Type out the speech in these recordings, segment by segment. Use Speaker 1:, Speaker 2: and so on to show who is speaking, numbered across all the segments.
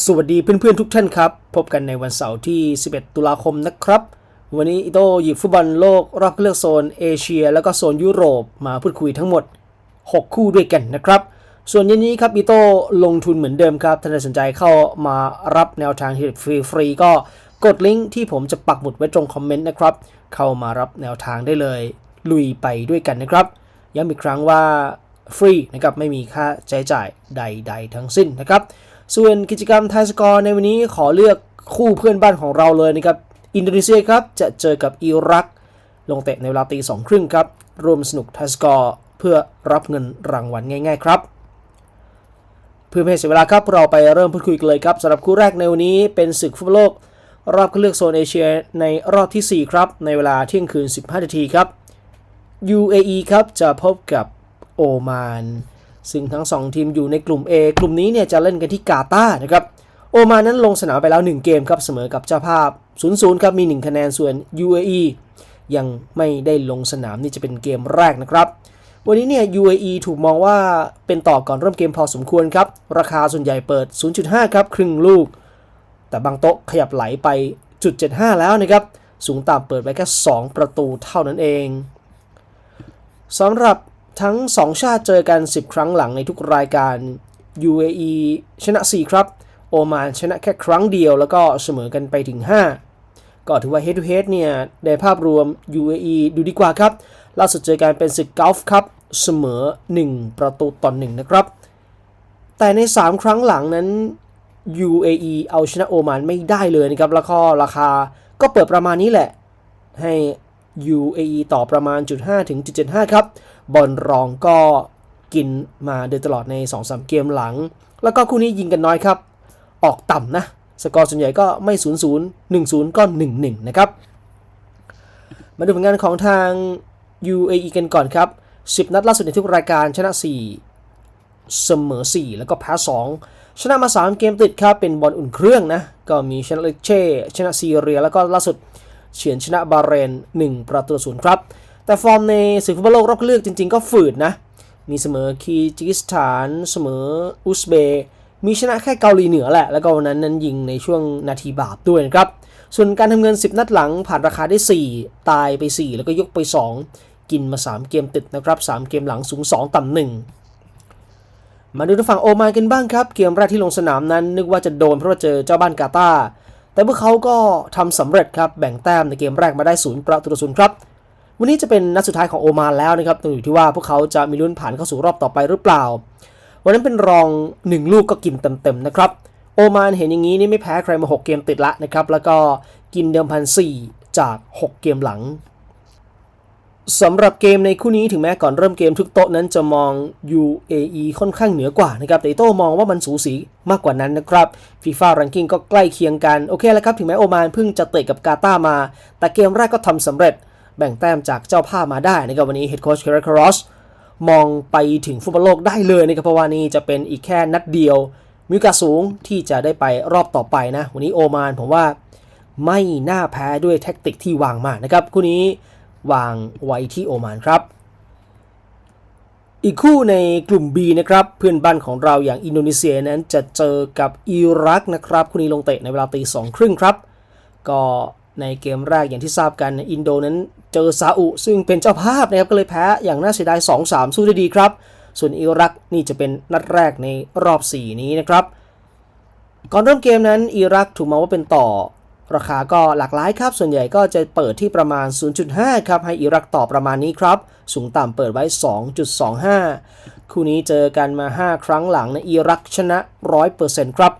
Speaker 1: สวัสดีเพื่อนๆทุกท่านครับ พบกันในวันเสาร์ที่ 11 ตุลาคมนะครับ วันนี้อิโต้หยิบฟุตบอลโลกรอบเลือกโซนเอเชีย แล้วก็โซนยุโรปมาพูดคุยทั้งหมด 6 คู่ด้วยกันนะครับ ส่วนเย็นนี้ครับอิโต้ลงทุนเหมือนเดิมครับท่านใดสนใจเข้ามารับแนวทางที่ฟรีๆก็กดลิงก์ที่ผมจะปักหมุดไว้ตรงคอมเมนต์นะครับ เข้ามารับแนวทางได้เลย ลุยไปด้วยกันนะครับย้ำอีกครั้งว่าฟรีนะครับไม่มีค่าใช้จ่ายใด ๆ ทั้งสิ้นนะครับ ส่วนกิจกรรมไทยสกอร์ในวันนี้ขอเลือกคู่เพื่อนบ้านของเราเลยนะครับ อินโดนีเซียครับจะเจอกับอิรัก ลงเตะในเวลาตีสองครึ่งครับรวมสนุกไทยสกอร์เพื่อรับเงินรางวัลง่าย ๆ ครับ เพื่อไม่ให้เสียเวลาครับเราไปเริ่มพูดคุยกันเลยครับสำหรับคู่แรกในวันนี้เป็นศึกฟุตบอลโลก รอบคัดเลือกโซนเอเชียในรอบทีสี่4 ครับ ในเวลาเที่ยงคืน 15นาทีครับ UAE ครับจะพบกับโอมาน ซึ่งทั้ง 2 ทีมอยู่ในกลุ่ม A กลุ่มนี้เนี่ยจะเล่นกันที่กาตาร์นะครับ โอมานั้นลงสนามไปแล้ว 1 เกมครับเสมอกับเจ้าภาพ 0-0 ครับมี 1 คะแนนส่วน UAE ยังไม่ได้ลงสนามนี่จะเป็นเกมแรกนะครับ วันนี้เนี่ย UAE ถูกมองว่าเป็นต่อก่อนเริ่มเกมพอสมควรครับ ราคาส่วนใหญ่เปิด 0.5 ครับ ครึ่งลูก แต่บางโต๊ะขยับไหลไปจุด75 แล้วนะครับ สูงต่ำเปิดไปแค่ 2 ประตูเท่านั้นเองสำหรับ ทั้ง 2 ชาติเจอกัน 10 ครั้งหลังในทุกรายการ UAE ชนะ 4 ครับ โอมานชนะแค่ครั้งเดียวแล้วก็เสมอกันไปถึง 5 ก็ถือว่า head to head เนี่ยในภาพรวม UAE ดูดีกว่าครับ ล่าสุดเจอกันเป็นศึกกอล์ฟครับเสมอ 1 ประตูต่อ1นะครับ แต่ใน 3 ครั้งหลังนั้น UAE เอาชนะโอมานไม่ได้เลยนะครับ แล้วก็ราคาก็เปิดประมาณนี้แหละ ให้ UAE ต่อประมาณ 0.5ถึง0.75 ครับ บอลรองก็กินมาโดยตลอดใน 2-3 เกมหลัง แล้วก็คู่นี้ยิงกันน้อยครับ ออกต่ำนะ สกอร์ส่วนใหญ่ก็ไม่ 0-0 1-0 ก็ 1-1 นะครับ มาดูผลงานของทาง UAE กันก่อนครับ 10 นัดล่าสุดในทุกรายการชนะ 4 เสมอ 4 แล้วก็แพ้ 2 ชนะมา 3 เกมติดครับ เป็นบอลอุ่นเครื่องนะ ก็มีชนะเลเช่ ชนะซีเรีย แล้วก็ล่าสุดเฉือนชนะบาเรน 1 ประตูศูนย์ครับ แต่ฟอร์มในศึกฟุตบอลโลกรอบคัดเลือกจริง ๆ ก็ฝืดนะ มีเสมอคีจิกิสถาน เสมออุซเบย์มีชนะแค่เกาหลีเหนือแหละ แล้วก็วันนั้นนั้นยิงในช่วงนาทีบาปด้วยนะครับ ส่วนการทำเงิน 10 นัดหลังผ่านราคาได้ 4 ตายไป 4 แล้วก็ยกไป 2 กินมา 3 เกมติดนะครับ 3 เกมหลังสูง 2 ต่ำ1มาดูทางฝั่งโอมานกันบ้างครับ เกมแรกที่ลงสนามนั้น นึกว่าจะโดนเพราะว่าเจอเจ้าบ้านกาตาร์แต่พวกเขาก็ทำสำเร็จครับ แบ่งแต้มในเกมแรกมาได้ศูนย์ประตูต่อศูนย์ครับ วันนี้จะเป็นนัดสุดท้ายของโอมานแล้วนะครับตองอยู่ที่ว่าพวกเขาจะมีลุ้นผ่านเข้าสู่รอบต่อไปหรือเปล่า วันนั้นเป็นรอง 1 ลูกก็กินเต็มๆนะครับ โอมานเห็นอย่างนี้นี่ไม่แพ้ใครมา 6 เกมติดละนะครับ แล้วก็กินเดิมพัน4จาก 6 เกมหลังสำหรับเกมในคู่นี้ถึงแม้ก่อนเริ่มเกมทุกโต๊ะนั้นจะมอง UAE ค่อนข้างเหนือกว่านะครับแต่โต้มองว่ามันสูสีมากกว่านั้นนะครับ FIFA Ranking ก็ใกล้เคียงกัน โอเคแล้วครับ ถึงแม้โอมานเพิ่งจะเตะกับกาตาร์มา แต่เกมแรกก็ทำสำเร็จ แบ่งแต้มจากเจ้าภาพมาได้นะครับวันนี้ Head Coach k e r คารอสมองไปถึงฟุตบอลโลกได้เลยนะครับเพราะว่านี่จะเป็นอีกแค่นัดเดียว มีโอกาสสูงที่จะได้ไปรอบต่อไปนะ วันนี้โอมานผมว่าไม่น่าแพ้ด้วยแท็กติกที่วางมานะครับคู่นี้วางไว้ที่โอมานครับ อีกคู่ในกลุ่ม B นะครับเพื่อนบ้านของเราอย่างอินโดนีเซียนั้นจะเจอกับอิรักนะครับคู่นี้ลงเตะในเวลาตีสองครึ่งครับ ก็ ในเกมแรกอย่างที่ทราบกันอินโดนั้นเจอซาอุซึ่งเป็นเจ้าภาพนะครับก็เลยแพ้อย่างน่าเสียดาย 2-3 สู้ได้ดีครับ ส่วนอิรักนี่จะเป็นนัดแรกในรอบ 4 นี้นะครับ ก่อนเริ่มเกมนั้นอิรักถูกมองว่าเป็นต่อ ราคาก็หลากหลายครับ ส่วนใหญ่ก็จะเปิดที่ประมาณ 0.5 ครับ ให้อิรักต่อประมาณนี้ครับ สูงต่ำเปิดไว้ 2.25 คู่นี้เจอกันมา 5 ครั้งหลังในอิรักชนะ 100%ครับ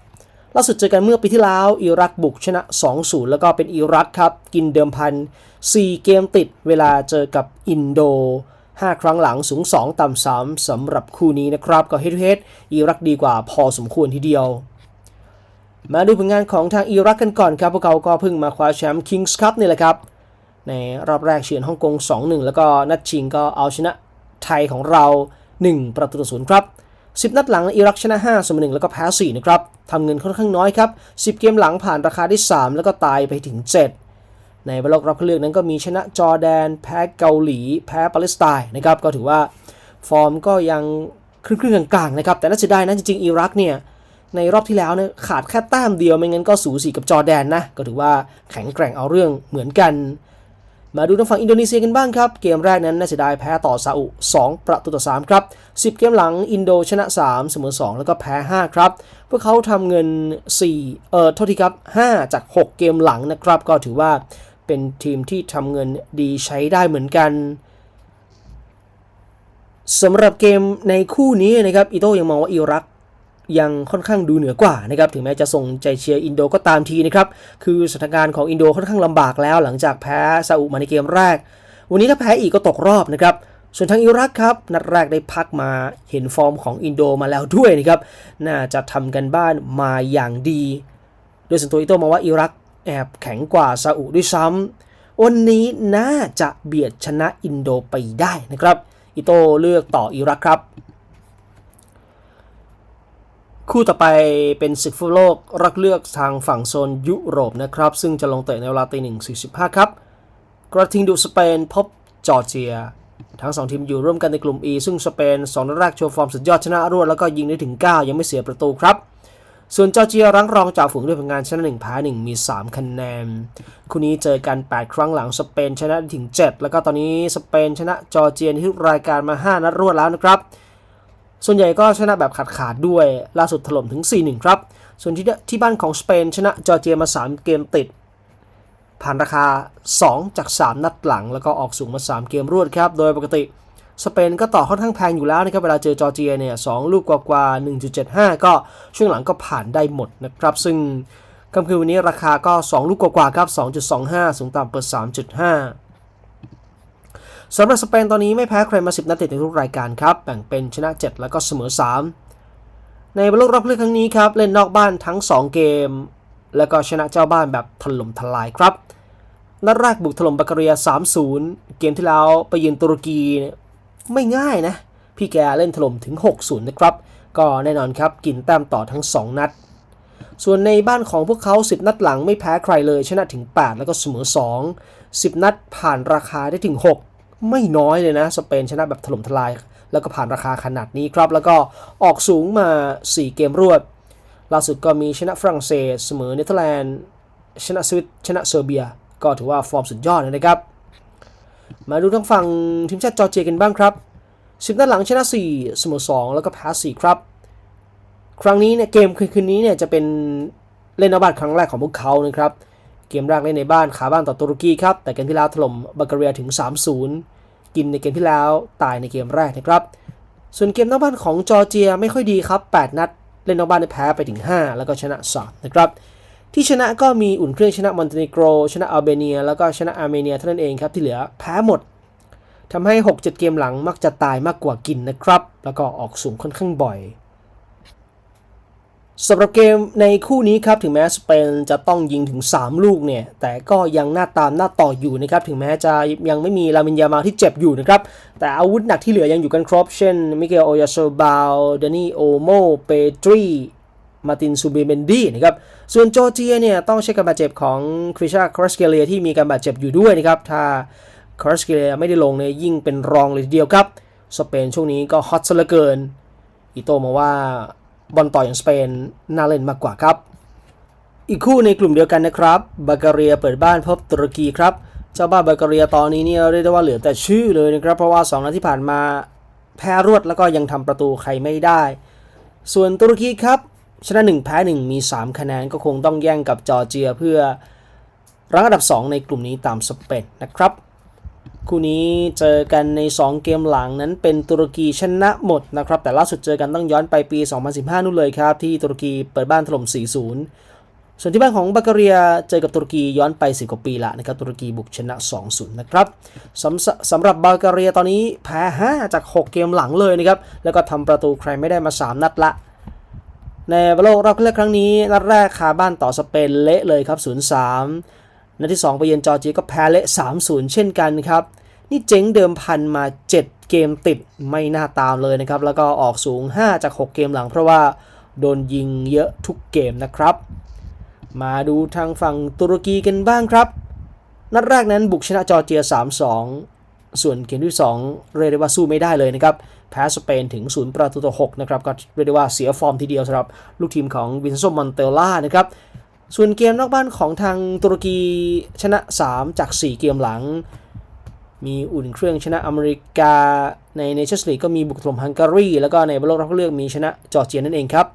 Speaker 1: ล่าสุดเจอกันเมื่อปีที่แล้วอิรักบุกชนะ 2-0 แล้วก็เป็นอิรักครับกินเดิมพัน 4 เกมติดเวลาเจอกับอินโด 5 ครั้งหลังสูง 2 ต่ำ3สำหรับคู่นี้นะครับก็เฮดเฮดอิรักดีกว่าพอสมควรทีเดียว มาดูผลงานของทางอิรักกันก่อนครับ พวกเขาก็เพิ่งมาคว้าแชมป์ Kings Cup นี่แหละครับ ในรอบแรกเฉือนฮ่องกง 2-1 แล้วก็นัดชิงก็เอาชนะไทยของเรา 1 ประตูต่อศูนย์ครับ 10 นัดหลังอิรักชนะ5เสมอ1แล้วก็แพ้4นะครับทำเงินค่อนข้างน้อยครับ 10 เกมหลังผ่านราคาได้ 3 แล้วก็ตายไปถึง 7 ในบอลโลกรอบคัดเลือกนั้นก็มีชนะจอร์แดน แพ้เกาหลี แพ้ปาเลสไตน์นะครับก็ถือว่าฟอร์มก็ยังครึ่งๆกลางๆนะครับแต่น่าเสียดายนะจริงๆอิรักเนี่ยในรอบที่แล้วเนี่ยขาดแค่แต้มเดียวไม่งั้นก็สูสีกับจอร์แดนนะก็ถือว่าแข็งแกร่งเอาเรื่องเหมือนกัน มาดูทางฝั่งอินโดนีเซียกันบ้างครับ เกมแรกนั้นน่าเสียดายแพ้ต่อซาอุ 2 ประตูต่อ 3 ครับ 10 เกมหลังอินโดชนะ 3 เสมอ 2 แล้วก็แพ้ 5 ครับ พวกเขาทำเงิน 4 เอ่อโทษทีครับ 5 จาก 6 เกมหลังนะครับ ก็ถือว่าเป็นทีมที่ทำเงินดีใช้ได้เหมือนกันสำหรับเกมในคู่นี้นะครับอิโต้ยังมองว่าอิรัก ยังค่อนข้างดูเหนือกว่านะครับถึงแม้จะส่งใจเชียร์อินโดก็ตามทีนะครับคือสถานการณ์ของอินโดค่อนข้างลำบากแล้ว หลังจากแพ้ซาอุมาในเกมแรก วันนี้ถ้าแพ้อีกก็ตกรอบนะครับส่วนทางอิรักครับนัดแรกได้พักมาเห็นฟอร์มของอินโดมาแล้วด้วยนะครับน่าจะทำกันบ้านมาอย่างดี โดยส่วนตัวอิโต้มองว่าอิรักแอบแข็งกว่าซาอุด้วยซ้ำวันนี้น่าจะเบียดชนะอินโดไปได้นะครับอิโต้เลือกต่ออิรักครับ คู่ต่อไปเป็นศึกฟุตบอลโลกรักเลือกทางฝั่งโซนยุโรปนะครับ ซึ่งจะลงเตะในเวลาตีหนึ่งสี่สิบห้าครับ กระทิงดูสเปนพบจอร์เจีย ทั้งสองทีมอยู่ร่วมกันในกลุ่ม E ซึ่งสเปน2นัดแรกโชว์ฟอร์มสุดยอดชนะรวดแล้วก็ยิงได้ถึง 9 ยังไม่เสียประตูครับ ส่วนจอร์เจียรั้งรองจากฝูงด้วยผลงานชนะ1แพ้1มี 3 คะแนน คู่นี้เจอกัน 8 ครั้งหลังสเปนชนะถึง 7 แล้วก็ตอนนี้สเปนชนะจอร์เจียในทุกรายการมา 5 นัดรวดแล้วนะครับ ส่วนใหญ่ก็ชนะแบบขาดขาดด้วย ล่าสุดถล่มถึง 4-1 ครับ ส่วนที่ที่บ้านของสเปนชนะจอร์เจียมา 3 เกมติด ผ่านราคา 2 จาก 3 นัดหลัง แล้วก็ออกสูงมา 3 เกมรวดครับ โดยปกติสเปนก็ต่อค่อนข้างแพงอยู่แล้วนะครับ เวลาเจอจอร์เจียเนี่ยสลูกกว่าๆ1.75 ก็ช่วงหลังก็ผ่านได้หมดนะครับ ซึ่งค่ำคืนวันนี้ราคาก็ 2 ลูกกว่าๆครับ 2.25 สูงต่ำเปิด 3.5 สำหรับสเปนตอนนี้ไม่แพ้ใครมา 10 นัดติดในทุกรายการครับ แบ่งเป็นชนะ 7 แล้วก็เสมอ 3 ในบอลโลกรอบเลือกครั้งนี้ครับ เล่นนอกบ้านทั้ง 2 เกม แล้วก็ชนะเจ้าบ้านแบบถล่มทลายครับ นัดแรกบุกถล่มบักเรีย 3-0 เกมที่แล้วไปเยือนตุรกีไม่ง่ายนะ พี่แกเล่นถล่มถึง 6-0 นะครับ ก็แน่นอนครับกินแต้มต่อทั้ง 2 นัด ส่วนในบ้านของพวกเขา 10 นัดหลังไม่แพ้ใครเลย ชนะถึง 8 แล้วก็เสมอ 2 10 นัดผ่านราคาได้ถึง 6 ไม่น้อยเลยนะ สเปนชนะแบบถล่มทลาย แล้วก็ผ่านราคาขนาดนี้ครับ แล้วก็ออกสูงมา 4 เกมรวด ล่าสุดก็มีชนะฝรั่งเศส เสมอเนเธอร์แลนด์ ชนะสวิตชนะเซอร์เบีย ก็ถือว่าฟอร์มสุดยอดเลยนะครับ มาดูทางฝั่งทีมชาติจอร์เจียกันบ้างครับ10นัดหลังชนะ 4 เสมอ 2 แล้วก็แพ้4ครับ ครั้งนี้เนี่ยเกมคืนนี้เนี่ยจะเป็นเล่นนอกบ้านครั้งแรกของพวกเขานะครับ เกมแรกเล่นในบ้านขาบ้านต่อตุรกีครับ แต่เกมที่แล้วถล่มบัลแกเรียถึง 3-0 กินในเกมที่แล้วตายในเกมแรกนะครับ ส่วนเกมนอกบ้านของจอร์เจียไม่ค่อยดีครับ 8 นัดเล่นนอกบ้านได้แพ้ไปถึง 5 แล้วก็ชนะ 3 นะครับ ที่ชนะก็มีอุ่นเครื่องชนะมอนเตเนโกร ชนะอัลเบเนีย แล้วก็ชนะอาร์เมเนียเท่านั้นเองครับที่เหลือแพ้หมดทำให้ 6-7 เกมหลังมักจะตายมากกว่ากินนะครับ แล้วก็ออกสูงค่อนข้างบ่อย สำหรับเกมในคู่นี้ครับถึงแม้สเปนจะต้องยิงถึง 3 ลูกเนี่ย แต่ก็ยังหน้าตามหน้าต่ออยู่นะครับ ถึงแม้จะยังไม่มีลามินยามาที่เจ็บอยู่นะครับ แต่อาวุธหนักที่เหลือยังอยู่กันครบ เช่น มิเกลโอยาโซบาลดนี่โอโมเปตรีมาตินซูเบเมนดีนะครับ ส่วนจอร์เจียเนี่ย ต้องเช็คการบาดเจ็บของคริชาครอสเกเลียที่มีการบาดเจ็บอยู่ด้วยนะครับ ถ้าครอสเกเลียไม่ได้ลงเนี่ยยิ่งเป็นรองเลยทีเดียวครับ สเปนช่วงนี้ก็ฮอตซะเหลือเกิน อิโตมาว่า บอลต่ออย่างสเปนน่าเล่นมากกว่าครับ อีกคู่ในกลุ่มเดียวกันนะครับบัลกเรียเปิดบ้านพบตุรกีครับเจ้าบ้านบัลกเรียตอนนี้เนี่ยเรียกได้ว่าเหลือแต่ชื่อเลยนะครับ เพราะว่า2นัดที่ผ่านมาแพ้รวดแล้วก็ยังทำประตูใครไม่ได้ ส่วนตุรกีครับชนะ1แพ้1มี 3 คะแนนก็คงต้องแย่งกับจอร์เจียเพื่อรั้งอันดับ 2 ในกลุ่มนี้ตามสเปนนะครับ คู่นี้เจอกันใน 2 เกมหลังนั้นเป็นตุรกีชนะหมดนะครับ แต่ล่าสุดเจอกันต้องย้อนไปปี 2015 นู่นเลยครับ ที่ตุรกีเปิดบ้านถล่ม 4-0 ส่วนที่บ้านของบัลกเรียเจอกับตุรกีย้อนไป 10 กว่าปีละนะครับ ตุรกีบุกชนะ 2-0 นะครับสำสำหรับบัลกเรียตอนนี้แพ้ 5 จาก 6 เกมหลังเลยนะครับ แล้วก็ทำประตูใครไม่ได้มา 3 นัดละ ในบอลโลกรอบเลือกครั้งนี้นัดแรกคาบ้านต่อสเปนเละเลยครับ 0-3 นัดที่ 2 ไปเยือนจอร์เจียก็แพ้เละ 3-0 เช่นกันครับ นี่เจ๊งเดิมพันมา 7 เกมติดไม่น่าตามเลยนะครับ แล้วก็ออกสูง 5 จาก 6 เกมหลัง เพราะว่าโดนยิงเยอะทุกเกมนะครับ มาดูทางฝั่งตุรกีกันบ้างครับ นัดแรกนั้นบุกชนะจอร์เจีย 3-2 ส่วนเกมที่ 2 เรียกได้ว่าสู้ไม่ได้เลยนะครับแพ้สเปนถึง 0 ประตูต่อ 6 นะครับ ก็เรียกได้ว่าเสียฟอร์มทีเดียวสำหรับลูกทีมของวินโซมอนเตล่านะครับ ส่วนเกมนอกบ้านของทางตุรกีชนะ 3 จาก 4 เกมหลัง มีอุ่นเครื่องชนะอเมริกาในเนชั่นส์ลีกก็มีบุกถล่มฮังการี แล้วก็ในบอลโลกรอบเลือกมีชนะจอร์เจียนั่นเองครับ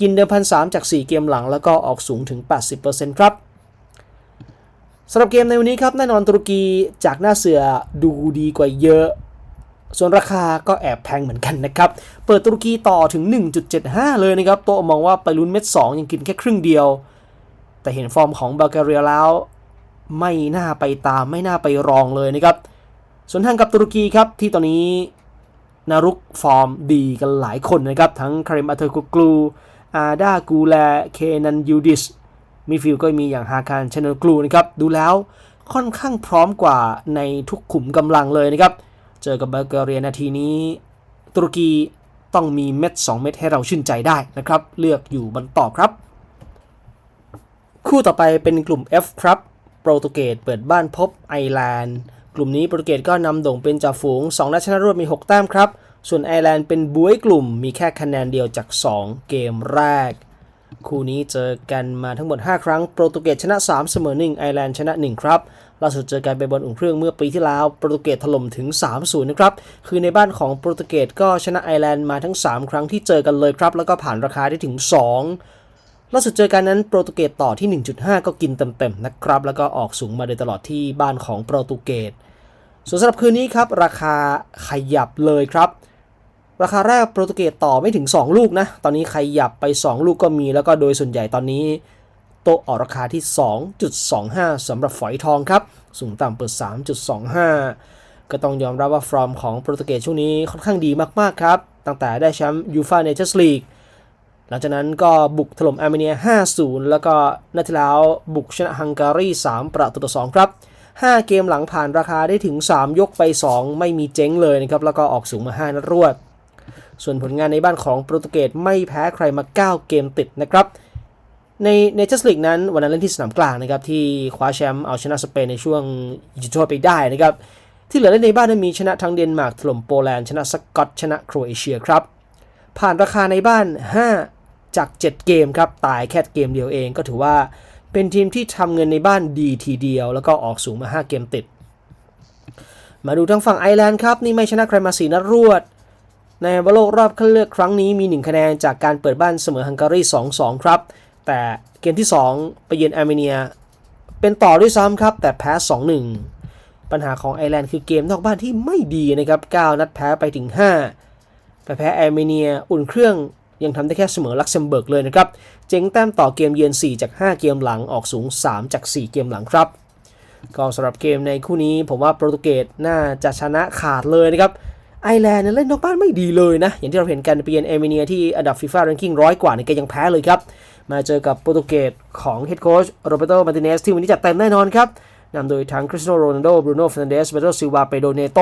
Speaker 1: กินเดิมพันสามจาก 4 เกมหลัง แล้วก็ออกสูงถึง 80%ครับสำหรับเกมในวันนี้ครับแน่นอนตุรกีจากหน้าเสือดูดีกว่าเยอะ ส่วนราคาก็แอบแพงเหมือนกันนะครับ เปิดตุรกีต่อถึง 1.75 เลยนะครับ โตมองว่าไปลุ้นเม็ด 2 ยังกินแค่ครึ่งเดียว แต่เห็นฟอร์มของบัลแกเรียแล้ว ไม่น่าไปตามไม่น่าไปรองเลยนะครับ ส่วนทางกับตุรกีครับที่ตอนนี้นารุกฟอร์มดีกันหลายคนนะครับ ทั้งคาริมอาเทอร์กุกลูอาดากูแล เคนันยูดิสมีฟิลก็มีอย่างฮาคารชนกลูนะครับ ดูแล้วค่อนข้างพร้อมกว่าในทุกขุมกำลังเลยนะครับ เจอกับบัลแกเรียนาทีนี้ ตุรกีต้องมีเม็ด 2 เม็ดให้เราชื่นใจได้นะครับ เลือกอยู่บนต่อครับ คู่ต่อไปเป็นกลุ่ม F ครับโปรตุเกสเปิดบ้านพบไอร์แลนด์ กลุ่มนี้โปรตุเกสก็นำโด่งเป็นจ่าฝูง2นัดชนะรวดมี 6 แต้มครับ ส่วนไอร์แลนด์เป็นบวยกลุ่มมีแค่คะแนนเดียวจาก 2 เกมแรก คู่นี้เจอกันมาทั้งหมด 5 ครั้งโปรตุเกสชนะ 3 เสมอ 1 ไอร์แลนด์ชนะ 1 ครับล่าสุดเจอกันไปบนอุ่นเครื่องเมื่อปีที่แล้วโปรตุเกสถล่มถึง 3-0 นะครับ คือในบ้านของโปรตุเกสก็ชนะไอร์แลนด์มาทั้ง 3 ครั้งที่เจอกันเลยครับ แล้วก็ผ่านราคาได้ถึง 2 ล่าสุดเจอกันนั้นโปรตุเกสต่อที่ 1.5 ก็กินเต็มๆนะครับ แล้วก็ออกสูงมาโดยตลอดที่บ้านของโปรตุเกส ส่วนสำหรับคืนนี้ครับ ราคาขยับเลยครับ ราคาแรกโปรตุเกสต่อไม่ถึง 2 ลูกนะ ตอนนี้ขยับไป 2 ลูกก็มี แล้วก็โดยส่วนใหญ่ตอนนี้ โตออกราคาที่ 2.25สำหรับฝอยทองครับ สูงต่ำเปิด 3.25 ก็ต้องยอมรับว่าฟอร์มของโปรตุเกสช่วงนี้ค่อนข้างดีมากๆครับ ตั้งแต่ได้แชมป์ยูฟาเนเจอร์สลีก หลังจากนั้นก็บุกถล่มอาร์เมเนีย 5-0 แล้วก็นัดที่แล้วบุกชนะฮังการี 3 ประตูต่อ 2 ครับ 5 เกมหลังผ่านราคาได้ถึง 3 ยกไป 2 ไม่มีเจ๊งเลยนะครับ แล้วก็ออกสูงมา 5 นัดรวด ส่วนผลงานในบ้านของโปรตุเกสไม่แพ้ใครมา 9 เกมติดนะครับ ในเนเจอร์สลีกนั้นวันนั้นเล่นที่สนามกลางนะครับ ที่คว้าแชมป์เอาชนะสเปนในช่วงจุดโทษไปได้นะครับ ที่เหลือเล่นในบ้านนั้นมีชนะทั้งเดนมาร์กถล่มโปแลนด์ชนะสกอตชนะโครเอเชียครับผ่านราคาในบ้าน 5 จาก 7 เกมครับตายแค่เกมเดียวเองก็ถือว่าเป็นทีมที่ทำเงินในบ้านดีทีเดียว แล้วก็ออกสูงมา 5 เกมติด มาดูทางฝั่งไอร์แลนด์ครับ นี่ไม่ชนะใครมาสีนัดรวด ในบอลโลกรอบคัดเลือกครั้งนี้มี 1 คะแนนจากการเปิดบ้านเสมอฮังการี 2-2 ครับ แต่เกมที่ 2 ไปเยือนอาร์เมเนีย เป็นต่อด้วยซ้ำครับ แต่แพ้ 2-1 ปัญหาของไอร์แลนด์คือเกมนอกบ้านที่ไม่ดีนะครับ 9 นัดแพ้ไปถึง 5 ไปแพ้อาร์เมเนียอุ่นเครื่อง ยังทำได้แค่เสมอลักเซมเบิร์กเลยนะครับ เจ๊งแต้มต่อเกมเยือน 4 จาก 5 เกมหลังออกสูง 3 จาก 4 เกมหลังครับ ก็สำหรับเกมในคู่นี้ผมว่าโปรตุเกสน่าจะชนะขาดเลยนะครับ ไอร์แลนด์เล่นนอกบ้านไม่ดีเลยนะ อย่างที่เราเห็นกันไปเยือนเอเมเนียที่อันดับฟีฟ่าแรงกิ้งร้อยกว่าเนี่ยแกยังแพ้เลยครับ มาเจอกับโปรตุเกสของเฮดโค้ชโรเบโตมาติเนสที่วันนี้จัดเต็มแน่นอนครับนำโดยทั้งคริสโตโรนัลโดบรูโน่เฟรนเดสเบโตซิลวาเปโดเนโต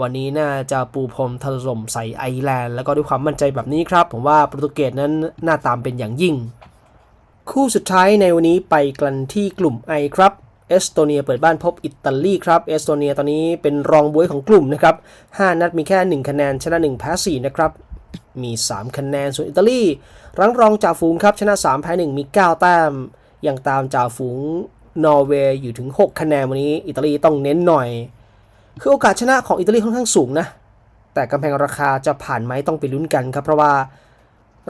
Speaker 1: วันนี้น่าจะปูพรมถล่มใส่ไอร์แลนด์แล้วก็ด้วยความมั่นใจแบบนี้ครับ ผมว่าโปรตุเกสนั้นน่าตามเป็นอย่างยิ่ง คู่สุดท้ายในวันนี้ไปกันที่กลุ่ม I ครับเอสโตเนียเปิดบ้านพบอิตาลีครับเอสโตเนียตอนนี้เป็นรองบวยของกลุ่มนะครับ 5 นัดมีแค่ 1 คะแนนชนะ1แพ้4นะครับมี 3 คะแนนส่วนอิตาลีรังรองจ่าฝูงครับชนะ3แพ้1มี 9 แต้มยังตามจ่าฝูงนอร์เวย์อยู่ถึง 6 คะแนนวันนี้ อิตาลีต้องเน้นหน่อย คือโอกาสชนะของอิตาลีค่อนข้างสูงนะ แต่กำแพงราคาจะผ่านไหมต้องไปลุ้นกันครับ เพราะว่า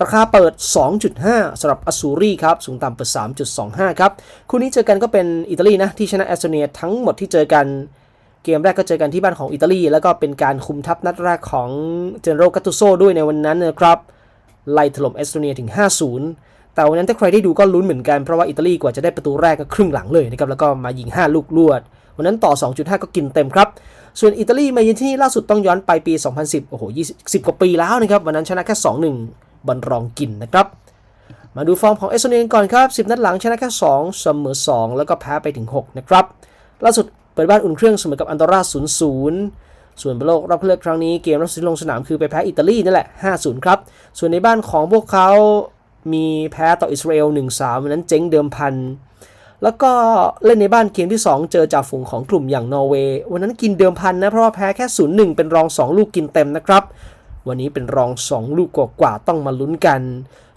Speaker 1: ราคาเปิด 2.5สำหรับอ s ซูรีครับ สูงต่ำเปิด 3.25 ครับ คู่นี้เจอกันก็เป็นอิตาลีนะ ที่ชนะแอสโตเนียทั้งหมดที่เจอกันเกมแรกก็เจอกันที่บ้านของอิตาลี แล้วก็เป็นการคุมทัพนัดแรกของเจนโรกัตตุโซด้วยในวันนั้นนะครับ ไล่ถล่มแอสโตเนียถึง 5-0 แต่วันนั้นถ้าใครได้ดูก็ลุ้นเหมือนกัน เพราะว่าอิตาลีกว่าจะได้ประตูแรกก็ครึ่งหลังเลยนะครับแล้วก็มายิง 5 ลูกลวด วันนั้นต่อ 2.5 ก็กินเต็มครับ ส่วนอิตาลีมาเยือนที่นี่ล่าสุดต้องย้อนไปปี 2010 โอ้โห 20 กว่าปีแล้วนะครับ วันนั้นชนะแค่ 2-1บอลรองกินนะครับมาดูฟอร์มของเอสโตเนียก่อนครับ 10 นัดหลังชนะแค่ 2 เสมอ 2 แล้วก็แพ้ไปถึง 6 นะครับ ล่าสุดเปิดบ้านอุ่นเครื่องเสมอกับอันดอร่า0-0 ส่วนบอลโลกรอบเลือกครั้งนี้เกมล่าสุดลงสนามคือไปแพ้อิตาลีนั่นแหละ 5-0 ครับ ส่วนในบ้านของพวกเขามีแพ้ต่ออิสราเอล 1-3 วันนั้นเจ๊งเดิมพัน แล้วก็เล่นในบ้านเกมที่ 2 เจอจ่าฝูงของกลุ่มอย่างนอร์เวย์วันนั้นกินเดิมพันนะ เพราะว่าแพ้แค่0-1เป็นรอง 2 ลูกกินเต็มนะครับ วันนี้เป็นรอง 2 ลูกกว่าๆต้องมาลุ้นกัน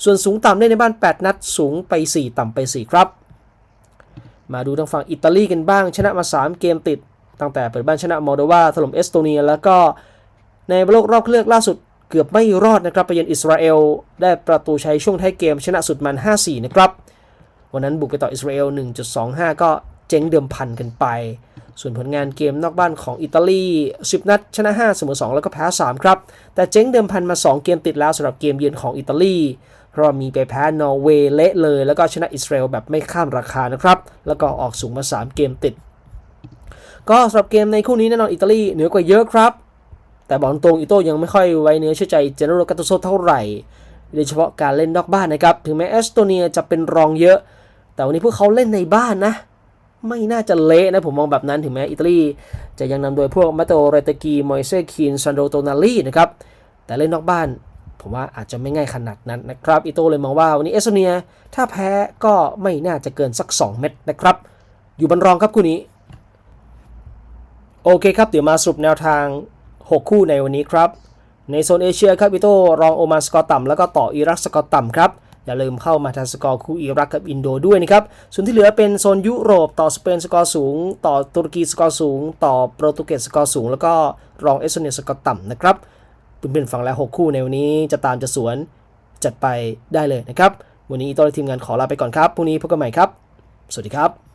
Speaker 1: ส่วนสูงต่ำเล่นในบ้าน 8 นัดสูงไป 4 ต่ำไป 4 ครับ มาดูทางฝั่งอิตาลีกันบ้าง ชนะมา 3 เกมติด ตั้งแต่เปิดบ้านชนะมอลโดวาถล่มเอสโตเนีย แล้วก็ในโลกรอบคัดเลือกล่าสุดเกือบไม่รอดนะครับไปเยือนอิสราเอลได้ประตูชัยช่วงท้ายเกมชนะสุดมัน 5-4 นะครับ วันนั้นบุกไปต่ออิสราเอล 1.25 ก็เจ๊งเดิมพันกันไป ส่วนผลงานเกมนอกบ้านของอิตาลี 10 นัด ชนะ 5 เสมอ 2 แล้วก็แพ้ 3 ครับ แต่เจ๊งเดิมพันมา 2 เกมติดแล้วสำหรับเกมเยือนของอิตาลีเพราะมีไปแพ้นอร์เวย์เละเลย แล้วก็ชนะอิสราเอลแบบไม่ข้ามราคานะครับ แล้วก็ออกสูงมา 3 เกมติด ก็สำหรับเกมในคู่นี้แน่นอนอิตาลีเหนือกว่าเยอะครับ แต่บอกตรงอิโต้ยังไม่ค่อยไว้เนื้อเชื่อใจเจเนโรกาโตโซเท่าไหร่ โดยเฉพาะการเล่นนอกบ้านนะครับ ถึงแม้เอสโตเนียจะเป็นรองเยอะ แต่วันนี้พวกเขาเล่นในบ้านนะ ไม่น่าจะเละนะ ผมมองแบบนั้นถึงแม้อิตาลี จะยังนำโดยพวกมาโตเรตกีมอยเซคีนซันโดโตนาลีนะครับ แต่เล่นนอกบ้าน ผมว่าอาจจะไม่ง่ายขนาดนั้นนะครับอิโตเลยมองว่าวันนี้เอสโตเนีย ถ้าแพ้ก็ไม่น่าจะเกินสัก 2 เม็ดนะครับ อยู่บนรองครับคู่นี้โอเคครับ เดี๋ยวมาสรุปแนวทาง 6 คู่ในวันนี้ครับ ในโซนเอเชียครับอิโตรองโอมานสกอร์ต่ำแล้วก็ต่ออิรักสกอร์ต่ำครับ อย่าลืมเข้ามาทันสกอร์คู่อิรักกับอินโดด้วยนะครับ ส่วนที่เหลือเป็นโซนยุโรปต่อสเปนสกอร์สูง ต่อตุรกีสกอร์สูง ต่อโปรตุเกสสกอร์สูง แล้วก็รองเอสโตเนียสกอร์ต่ำนะครับเพื่อนๆฟังแล้ว 6 คู่ในวันนี้จะตามจะสวนจัดไปได้เลยนะครับ วันนี้อีโต้และทีมงานขอลาไปก่อนครับพรุ่งนี้พบกันใหม่ครับ สวัสดีครับ